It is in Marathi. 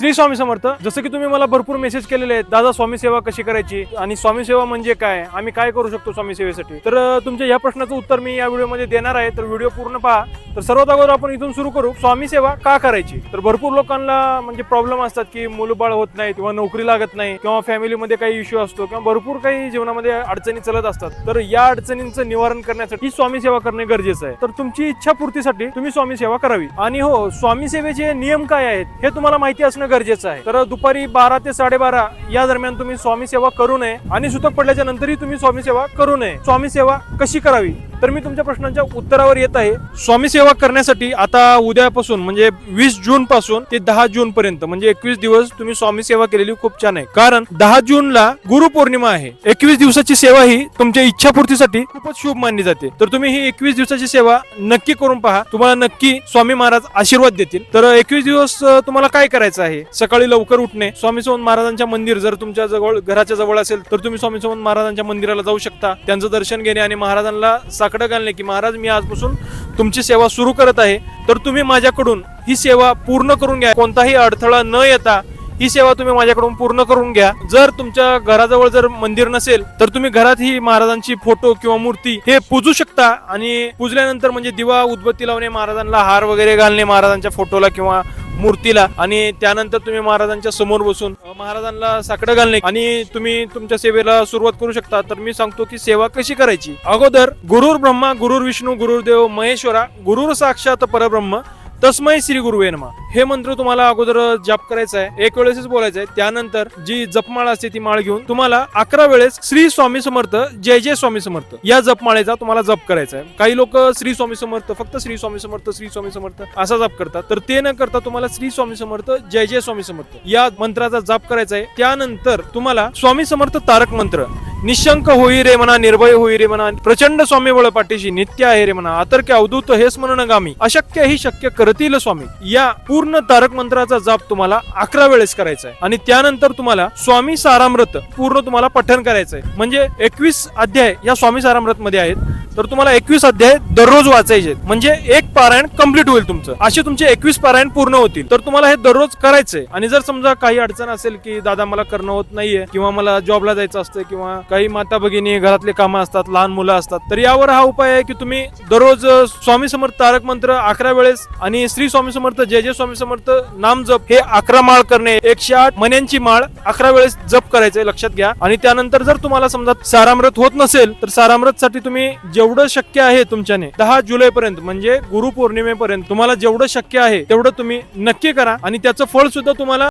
श्री स्वामी समर्थ जसं की तुम्ही मला भरपूर मेसेज केलेले आहेत दादा स्वामी सेवा कशी करायची आणि स्वामी सेवा म्हणजे काय? आम्ही काय करू शकतो स्वामी सेवेसाठी? तर तुमच्या या प्रश्नाचं उत्तर मी या व्हिडिओमध्ये देणार आहे. तर व्हिडिओ पूर्ण पहा. तर सर्वात अगोदर आपण इथून सुरू करू. स्वामी सेवा का करायची? तर भरपूर लोकांना म्हणजे प्रॉब्लेम असतात की मुलबाळ होत नाही किंवा नोकरी लागत नाही किंवा फॅमिलीमध्ये काही इश्यू असतो किंवा भरपूर काही जीवनामध्ये अडचणी चालत असतात. तर या अडचणींचं निवारण करण्यासाठी स्वामी सेवा करणे गरजेचं आहे. तर तुमची इच्छा पूर्तीसाठी तुम्ही स्वामी सेवा करावी. आणि हो स्वामी सेवेचे नियम काय आहेत हे तुम्हाला माहिती असणं गरजेचं आहे. तर दुपारी बारा ते साडेबारा या दरम्यान तुम्ही स्वामी सेवा करू नये आणि सुतक पडल्याच्या नंतरही तुम्ही स्वामी सेवा करू नये. स्वामी सेवा कशी करावी? तर मी तुमच्या प्रश्नांच्या उत्तरावर येत आहे. स्वामी सेवा करण्यासाठी आता उद्यापासून म्हणजे वीस जून पासून ते दहा जून पर्यंत म्हणजे एकवीस दिवस तुम्ही स्वामी सेवा केलेली खूप छान आहे. कारण दहा जूनला गुरुपौर्णिमा आहे. एकवीस दिवसाची सेवा ही तुमच्या इच्छापूर्तीसाठी खूपच शुभ मानली जाते. तर तुम्ही ही एकवीस दिवसाची सेवा नक्की करून पहा. तुम्हाला नक्की स्वामी महाराज आशीर्वाद देतील. तर एकवीस दिवस तुम्हाला काय करायचं आहे? सकाळी लवकर उठणे. स्वामी सोमन महाराजांच्या मंदिर जर तुमच्या जवळ घराच्या जवळ असेल तर तुम्ही स्वामी सोमन महाराजांच्या मंदिराला जाऊ शकता. त्यांचं दर्शन घेणे आणि महाराजांना साकडं घालणे की महाराज मी आजपासून तुमची सेवा सुरू करत आहे. तर तुम्ही माझ्याकडून ही सेवा पूर्ण करून घ्या. कोणताही अडथळा न येता ही सेवा तुम्ही माझ्याकडून पूर्ण करून घ्या. जर तुमच्या घराजवळ जर मंदिर नसेल तर तुम्ही घरात ही महाराजांची फोटो किंवा मूर्ती हे पूजू शकता आणि पूजल्यानंतर म्हणजे दिवा उदबत्ती लावणे महाराजांना हार वगैरे घालणे महाराजांच्या फोटोला किंवा मूर्तीला आणि त्यानंतर तुम्ही महाराजांच्या समोर बसून महाराजांना साकडं घालणे आणि तुम्ही तुमच्या सेवेला सुरुवात करू शकता. तर मी सांगतो की सेवा कशी करायची? अगोदर गुरुर ब्रह्मा गुरुर विष्णू गुरुर्देव महेश्वरा गुरुर साक्षात परब्रह्म तस्मै श्री गुरुवे नमा. हे मंत्र तुम्हाला अगोदर जप करायचं आहे. एक वेळेसच बोलायचं आहे. त्यानंतर जी जपमाळ असते ती माळ घेऊन तुम्हाला अकरा वेळेस श्री स्वामी समर्थ जय जय स्वामी समर्थ या जपमाळेचा तुम्हाला जप करायचा आहे. काही लोक श्री स्वामी समर्थ फक्त श्री स्वामी समर्थ श्री स्वामी समर्थ असा जप करतात. तर ते न करता तुम्हाला श्री स्वामी समर्थ जय जय स्वामी समर्थ या मंत्राचा जप करायचा आहे. त्यानंतर तुम्हाला स्वामी समर्थ तारक मंत्र निशंक होई रे म्हणा निर्भय होई रे म्हणा प्रचंड स्वामी बळ पाठीशी नित्य आहे रे म्हणा आतर्क्य अवधूत हेच म्हणून गामी अशक्य ही शक्य करतील स्वामी. या पूर्ण तारक मंत्राचा जाप तुम्हाला अकरा वेळेस करायचा आहे. आणि त्यानंतर तुम्हाला स्वामी सारामृत पूर्ण तुम्हाला पठण करायचं आहे. म्हणजे एकवीस अध्याय या स्वामी सारामृत मध्ये आहेत. तर तुम्हाला एकवीस अध्याय दररोज वाचायचे म्हणजे एक पारायण कंप्लीट होईल तुमचं. असे तुमचे एकवीस पारायण पूर्ण होतील. तर तुम्हाला हे दररोज करायचंय. आणि जर समजा काही अडचण असेल की दादा मला करणं होत नाहीये किंवा मला जॉबला जायचं असतं किंवा काही माता भगिनी घरातले कामं असतात लहान मुलं असतात तर यावर हा उपाय आहे की तुम्ही दररोज स्वामी समर्थ तारक मंत्र अकरा वेळेस आणि श्री स्वामी समर्थ जय जय स्वामी समर्थ नाम जप हे अकरा माळ करणे एकशे आठ मन्यांची माळ अकरा वेळेस जप करायचंय लक्षात घ्या. आणि त्यानंतर जर तुम्हाला समजा सारामृत होत नसेल तर सारामृत साठी तुम्ही जेवढं शक्य आहे तुमच्याने दहा जुलै पर्यंत म्हणजे गुरुपौर्णिमेपर्यंत तुम्हाला जेवढं शक्य आहे तेवढं तुम्ही नक्की करा आणि त्याचं फळ सुद्धा तुम्हाला